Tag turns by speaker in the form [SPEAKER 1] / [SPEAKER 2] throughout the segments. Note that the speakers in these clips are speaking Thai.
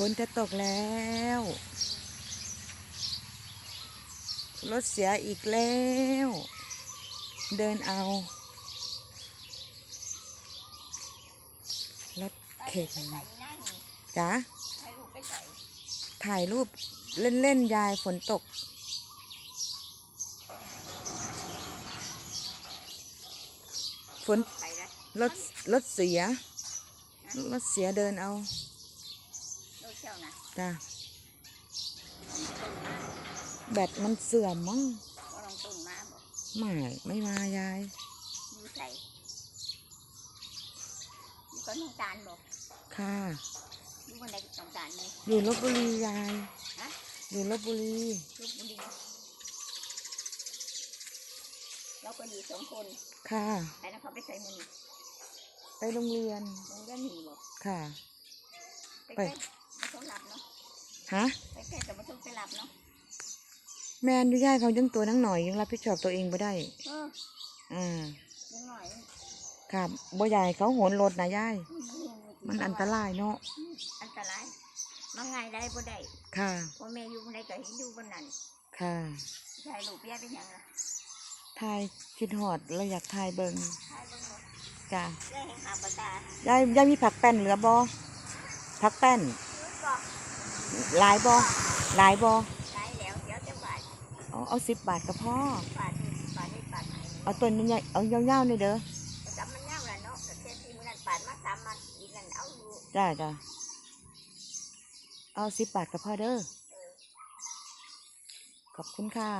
[SPEAKER 1] ฝนจะตกแล้ว รถเสียอีกแล้ว เดินเอา รถเข็นจ้ะถ่ายรูปเล่น ๆ ยายฝนตก ฝนรถรถเสีย รถเสียเดินเอา
[SPEAKER 2] จ้านะ
[SPEAKER 1] จ้ะ
[SPEAKER 2] ต้นมา
[SPEAKER 1] แบตมันเสื่อมมั้ง
[SPEAKER 2] ก็ลองต้นมาบอก
[SPEAKER 1] ไม่ไม่มายาย
[SPEAKER 2] อยู่ใส่อยู่ก็น้องตาลบอก
[SPEAKER 1] ค่ะ
[SPEAKER 2] อยู่บนใดน้องตาลนี่
[SPEAKER 1] อยู่ลบบุรียาย
[SPEAKER 2] ฮะ
[SPEAKER 1] อยู่ลบบุรี
[SPEAKER 2] ลูกบุรีเราก็อยู่สองคน
[SPEAKER 1] ค่ะ
[SPEAKER 2] ไปแล้วเขาไปใส่มือนี่
[SPEAKER 1] ไปโรงเรียน
[SPEAKER 2] มึงก็หนีบอก
[SPEAKER 1] ค่ะ
[SPEAKER 2] ไป
[SPEAKER 1] ไป
[SPEAKER 2] แค่มาต้องหลับเนาะ
[SPEAKER 1] ฮะ
[SPEAKER 2] ไปแค่แต่มาต้องไปหลับเนาะ
[SPEAKER 1] แม่อนุญาตเขายังตัวนังหน่อยยังรับผิดชอบตัวเองไม่ได้
[SPEAKER 2] เออ
[SPEAKER 1] อ่า
[SPEAKER 2] ยังหน่อย
[SPEAKER 1] ค่ะบ่ใหญ่เขาโหนรถนะยาย มันอันตรายเนาะ
[SPEAKER 2] อันตรายมาไงายได้บ่ได้
[SPEAKER 1] ค่ะ
[SPEAKER 2] พ่อแม่อยู่บนใดก็เห็นอยู่บนนั้น
[SPEAKER 1] ค่ะ
[SPEAKER 2] ชายลูกเบี้ยเป็นหยังล่ะ
[SPEAKER 1] ทายคิดหอดเราอยากทายเบิง
[SPEAKER 2] ชายเบิ่งบ่
[SPEAKER 1] จ้ะ
[SPEAKER 2] ได้เห็นหาปากกายา
[SPEAKER 1] ยยายมีผักแป้นเหลือบอผักแป้น
[SPEAKER 2] ก็
[SPEAKER 1] หลายบอหลายบอ
[SPEAKER 2] ได้แล้วเดี๋ยวจะบาท
[SPEAKER 1] เอาเอาสิบบาทก็พอบา
[SPEAKER 2] ทนี่บาทนี่บาทไหน
[SPEAKER 1] เอาต้นใหญ่ๆเอายาวๆนี่เด้อ
[SPEAKER 2] จำมันยาวแหละเนาะแต่แค่ที่มื้อนั้นบาทมาสามมันอีกนั่นเอาอยู่
[SPEAKER 1] จ้าจ้าเอาสิบบาทก็พอเด้อ
[SPEAKER 2] เออ
[SPEAKER 1] ขอบคุณค่ะ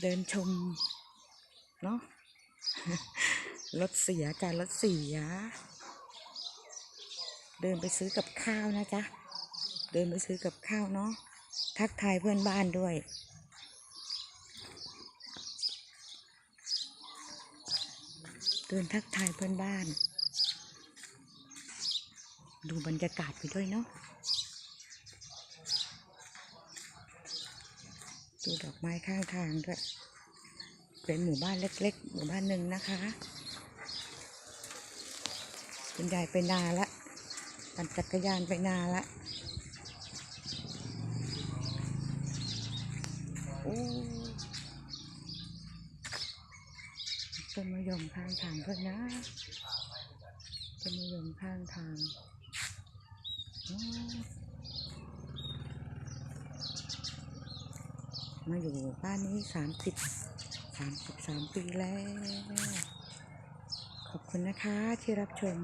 [SPEAKER 1] เดินชม เนาะ รถเสียจ้ะรถเสีย เดินไปซื้อกับข้าวนะจ๊ะ เดินไปซื้อกับข้าวเนาะ ทักทายเพื่อนบ้านด้วย เดินทักทายเพื่อนบ้าน ดูบรรยากาศไปด้วยเนาะ ดูดอกไม้ข้างทางด้วย เป็นหมู่บ้านเล็ก ๆ หมู่บ้านหนึ่งนะคะ คุณยายไปนาละปั่นจักรยานไปนาละโอ้ต้นมะยมข้างทางเพื่อนนะต้นมะยมข้างทางมาอยู่บ้านนี้สามสิบสามสิบสามปีแล้ว ขอบคุณนะคะที่รับชม